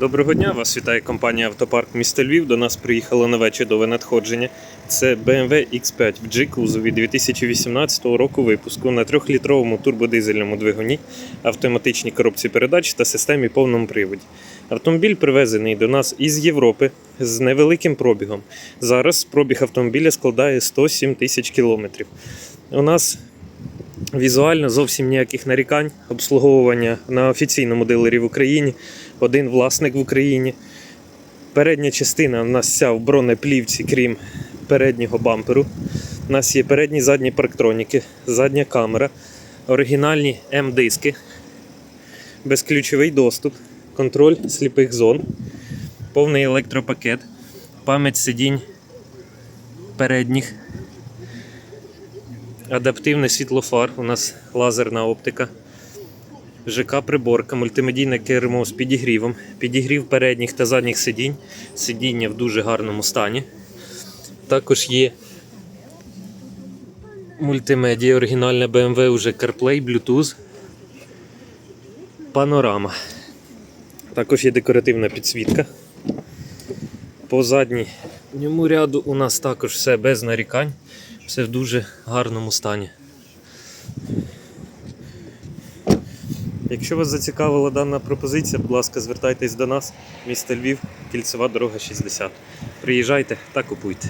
Доброго дня, вас вітає компанія Автопарк міста Львів. До нас приїхало нове чудове надходження. Це BMW X5 в G-кузові 2018 року випуску на 3-літровому турбодизельному двигуні, автоматичній коробці передач та системі повному приводі. Автомобіль привезений до нас із Європи з невеликим пробігом. Зараз пробіг автомобіля складає 107 тисяч кілометрів. У нас Візуально зовсім ніяких нарікань. Обслуговування на офіційному дилері в Україні, один власник в Україні. Передня частина у нас вся в бронеплівці, крім переднього бамперу. У нас є передні задні парктроніки, задня камера, оригінальні М-диски, безключовий доступ, контроль сліпих зон, повний електропакет, пам'ять сидінь передніх адаптивне світло фар, у нас лазерна оптика. ЖК приборка, мультимедійне кермо з підігрівом, підігрів передніх та задніх сидінь, сидіння в дуже гарному стані. Також є мультимедіа, оригінальне BMW, уже CarPlay, Bluetooth, панорама. Також є декоративна підсвітка. По задньому ряду у нас також все без нарікань, все в дуже гарному стані. Якщо вас зацікавила дана пропозиція, будь ласка, звертайтесь до нас, місто Львів, кільцева дорога 60. Приїжджайте та купуйте.